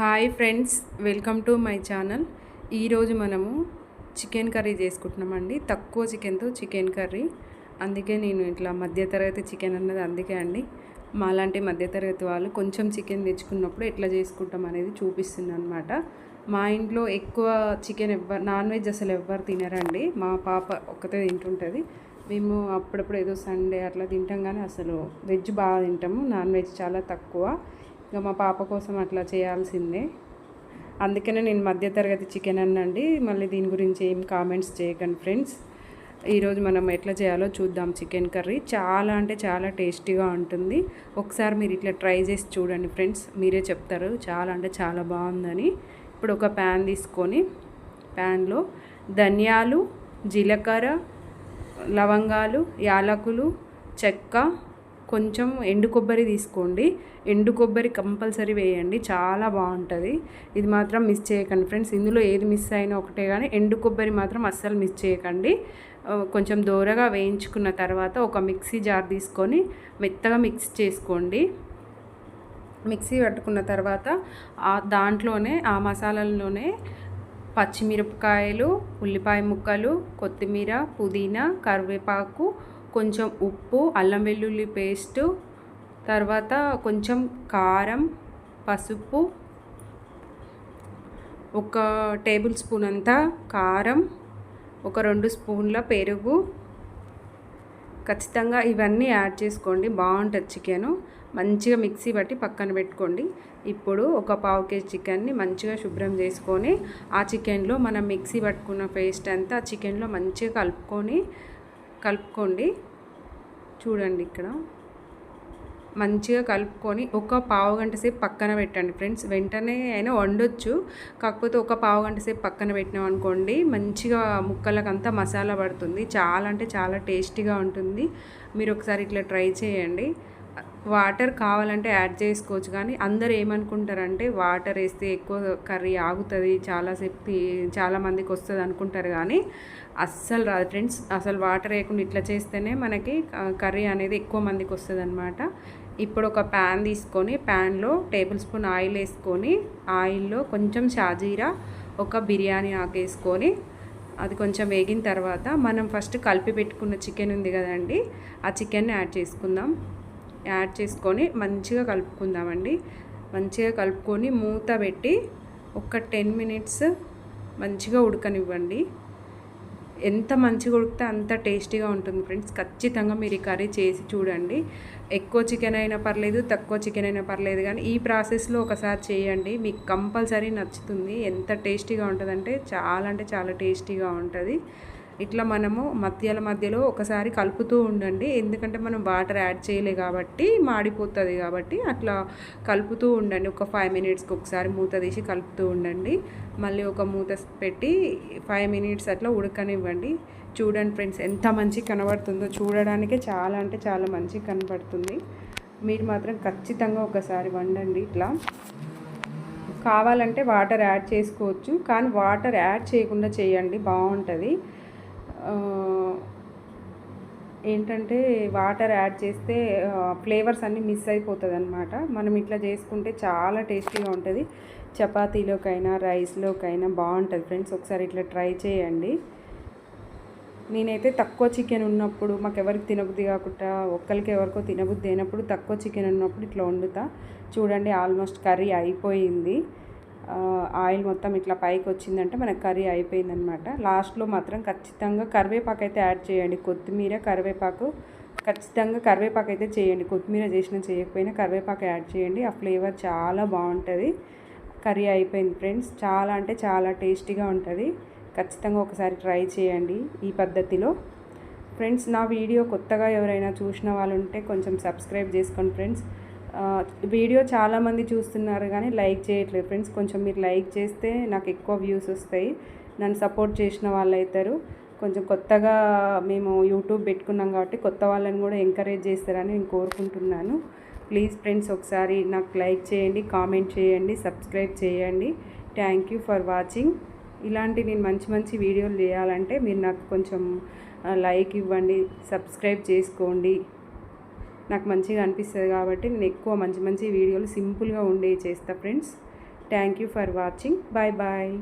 Hi friends welcome to my channel. ఈరోజు మనము chicken curry చేసుకుంటున్నామండి. తక్కువ చికెన్తో చికెన్ కర్రీ. అందుకే నేను ఇట్లా మధ్యతరగతి చికెన్ అన్నది అందుకే అండి. మాలాంటి మధ్యతరగతి వాళ్ళు కొంచెం చికెన్ తెచ్చుకున్నప్పుడు ఎట్లా చేసుకుంటాం అనేది చూపిస్తుంది అనమాట మా ఇంట్లో ఎక్కువ చికెన్ ఎవ్వరు నాన్ వెజ్ అసలు ఎవ్వరు తినరండి. మా పాప ఒక్కతే తింటుంటుంది. మేము అప్పుడప్పుడు ఏదో సండే అట్లా తింటాం కానీ అసలు వెజ్ బాగా తింటాము. నాన్ వెజ్ చాలా తక్కువ. ఇక మా పాప కోసం అట్లా చేయాల్సిందే. అందుకనే నేను మధ్యతరగతి చికెన్ అన్నండి. మళ్ళీ దీని గురించి ఏం కామెంట్స్ చేయకండి ఫ్రెండ్స్. ఈరోజు మనం ఎట్లా చేయాలో చూద్దాం చికెన్ కర్రీ. చాలా అంటే చాలా టేస్టీగా ఉంటుంది. ఒకసారి మీరు ఇట్లా ట్రై చేసి చూడండి ఫ్రెండ్స్. మీరే చెప్తారు. చాలా అంటే చాలా బాగుందని. ఇప్పుడు ఒక ప్యాన్ తీసుకొని ప్యాన్లో ధనియాలు జీలకర్ర లవంగాలు యాలకులు చెక్క కొంచెం ఎండు కొబ్బరి తీసుకోండి. ఎండు కొబ్బరి కంపల్సరీ వేయండి. చాలా బాగుంటుంది. ఇది మాత్రం మిస్ చేయకండి ఫ్రెండ్స్. ఇందులో ఏది మిస్ అయినా ఒకటే కానీ ఎండు కొబ్బరి మాత్రం అస్సలు మిస్ చేయకండి. కొంచెం దూరగా వేయించుకున్న తర్వాత ఒక మిక్సీ జార్ తీసుకొని మెత్తగా మిక్స్ చేసుకోండి. మిక్సీ పట్టుకున్న తర్వాత దాంట్లోనే ఆ మసాలాల్లోనే పచ్చిమిరపకాయలు ఉల్లిపాయ ముక్కలు కొత్తిమీర పుదీనా కరివేపాకు కొంచెం ఉప్పు అల్లం వెల్లుల్లి పేస్టు తర్వాత కొంచెం కారం పసుపు ఒక టేబుల్ స్పూన్ అంతా కారం ఒక రెండు స్పూన్ల పెరుగు. ఖచ్చితంగా ఇవన్నీ యాడ్ చేసుకోండి. బాగుంటుంది చికెను. మంచిగా మిక్సీ బట్టి పక్కన పెట్టుకోండి. ఇప్పుడు ఒక పావు కేజీ చికెన్ని మంచిగా శుభ్రం చేసుకొని ఆ చికెన్లో మనం మిక్సీ పట్టుకున్న పేస్ట్ అంతా ఆ చికెన్లో మంచిగా కలుపుకొని కలుపుకోండి. చూడండి ఇక్కడ. మంచిగా కలుపుకొని ఒక పావు గంట సేపు పక్కన పెట్టండి ఫ్రెండ్స్. వెంటనే అయినా వండొచ్చు. కాకపోతే ఒక పావు గంట సేపు పక్కన పెట్టినాం అనుకోండి మంచిగా ముక్కలకంతా మసాలా పడుతుంది. చాలా అంటే చాలా టేస్టీగా ఉంటుంది. మీరు ఒకసారి ఇట్లా ట్రై చేయండి. వాటర్ కావాలంటే యాడ్ చేసుకోవచ్చు. కానీ అందరు ఏమనుకుంటారంటే వాటర్ వేస్తే ఎక్కువ కర్రీ ఆగుతుంది చాలాసేపు చాలా మందికి వస్తుంది అనుకుంటారు. కానీ అస్సలు రాదు. ఫ్రెండ్స్ అసలు వాటర్ వేయకుండా ఇట్లా చేస్తేనే మనకి కర్రీ అనేది ఎక్కువ మందికి వస్తుంది అనమాట ఇప్పుడు ఒక ప్యాన్ తీసుకొని ప్యాన్లో టేబుల్ స్పూన్ ఆయిల్ వేసుకొని ఆయిల్లో కొంచెం షాజీరా ఒక బిర్యానీ ఆకు వేసుకొని అది కొంచెం వేగిన తర్వాత మనం ఫస్ట్ కలిపి పెట్టుకున్న చికెన్ ఉంది కదండి ఆ చికెన్ని యాడ్ చేసుకుందాం. యాడ్ చేసుకొని మంచిగా కలుపుకుందామండి. మంచిగా కలుపుకొని మూత పెట్టి ఒక టెన్ మినిట్స్ మంచిగా ఉడకనివ్వండి. ఎంత మంచిగా ఉడికితే అంత టేస్టీగా ఉంటుంది ఫ్రెండ్స్. ఖచ్చితంగా మీరు ఈ కర్రీ చేసి చూడండి. ఎక్కువ చికెన్ అయినా పర్లేదు తక్కువ చికెన్ అయినా పర్లేదు కానీ ఈ ప్రాసెస్లో ఒకసారి చేయండి. మీకు కంపల్సరీ నచ్చుతుంది. ఎంత టేస్టీగా ఉంటుందంటే చాలా అంటే చాలా టేస్టీగా ఉంటుంది. ఇట్లా మనము మధ్యల మధ్యలో ఒకసారి కలుపుతూ ఉండండి. ఎందుకంటే మనం వాటర్ యాడ్ చేయలే కాబట్టి మాడిపోతుంది కాబట్టి అట్లా కలుపుతూ ఉండండి. ఒక ఫైవ్ మినిట్స్కి ఒకసారి మూత తీసి కలుపుతూ ఉండండి. మళ్ళీ ఒక మూత పెట్టి ఫైవ్ మినిట్స్ అట్లా ఉడకనివ్వండి. చూడండి ఫ్రెండ్స్ ఎంత మంచి కనబడుతుందో. చూడడానికే చాలా అంటే చాలా మంచి కనబడుతుంది. మీరు మాత్రం ఖచ్చితంగా ఒకసారి వండండి ఇట్లా. కావాలంటే వాటర్ యాడ్ చేసుకోవచ్చు. కానీ వాటర్ యాడ్ చేయకుండా చేయండి బాగుంటుంది. ఏంటంటే వాటర్ యాడ్ చేస్తే ఫ్లేవర్స్ అన్నీ మిస్ అయిపోతుంది అనమాట మనం ఇట్లా చేసుకుంటే చాలా టేస్టీగా ఉంటుంది. చపాతీలోకైనా రైస్లోకైనా బాగుంటుంది ఫ్రెండ్స్. ఒకసారి ఇట్లా ట్రై చేయండి. నేనైతే తక్కువ చికెన్ ఉన్నప్పుడు మాకు ఎవరికి తినబుద్ధి కాకుండా ఒక్కరికి ఎవరికో తినబుద్ధి అయినప్పుడు తక్కువ చికెన్ ఉన్నప్పుడు ఇట్లా వండుతా. చూడండి ఆల్మోస్ట్ కర్రీ అయిపోయింది. ఆయిల్ మొత్తం ఇట్లా పైకి వచ్చిందంటే మనకు కర్రీ అయిపోయిందనమాట లాస్ట్లో మాత్రం ఖచ్చితంగా కరివేపాకు అయితే యాడ్ చేయండి. కొత్తిమీర కరివేపాకు ఖచ్చితంగా కరివేపాకు అయితే చేయండి. కొత్తిమీర చేసిన చేయకపోయినా కరివేపాకు యాడ్ చేయండి. ఆ ఫ్లేవర్ చాలా బాగుంటుంది. కర్రీ అయిపోయింది ఫ్రెండ్స్. చాలా అంటే చాలా టేస్టీగా ఉంటుంది. ఖచ్చితంగా ఒకసారి ట్రై చేయండి ఈ పద్ధతిలో. ఫ్రెండ్స్ నా వీడియో కొత్తగా ఎవరైనా చూసిన వాళ్ళు ఉంటే కొంచెం సబ్స్క్రైబ్ చేసుకోండి ఫ్రెండ్స్. వీడియో చాలామంది చూస్తున్నారు కానీ లైక్ చేయట్లేదు. ఫ్రెండ్స్ కొంచెం మీరు లైక్ చేస్తే నాకు ఎక్కువ వ్యూస్ వస్తాయి. నన్ను సపోర్ట్ చేసిన వాళ్ళు అవుతారు. కొంచెం కొత్తగా మేము యూట్యూబ్ పెట్టుకున్నాం కాబట్టి కొత్త వాళ్ళని కూడా ఎంకరేజ్ చేస్తారని నేను కోరుకుంటున్నాను. ప్లీజ్ ఫ్రెండ్స్ ఒకసారి నాకు లైక్ చేయండి కామెంట్ చేయండి సబ్స్క్రైబ్ చేయండి. Thank you for watching. ఇలాంటి నేను మంచి మంచి వీడియోలు చేయాలంటే మీరు నాకు కొంచెం లైక్ ఇవ్వండి సబ్స్క్రైబ్ చేసుకోండి. నాకు మంచిగా అనిపిస్తుంది కాబట్టి నేను ఎక్కువ మంచి మంచి వీడియోలు సింపుల్గా ఉండే చేస్తా friends. Thank you for watching bye bye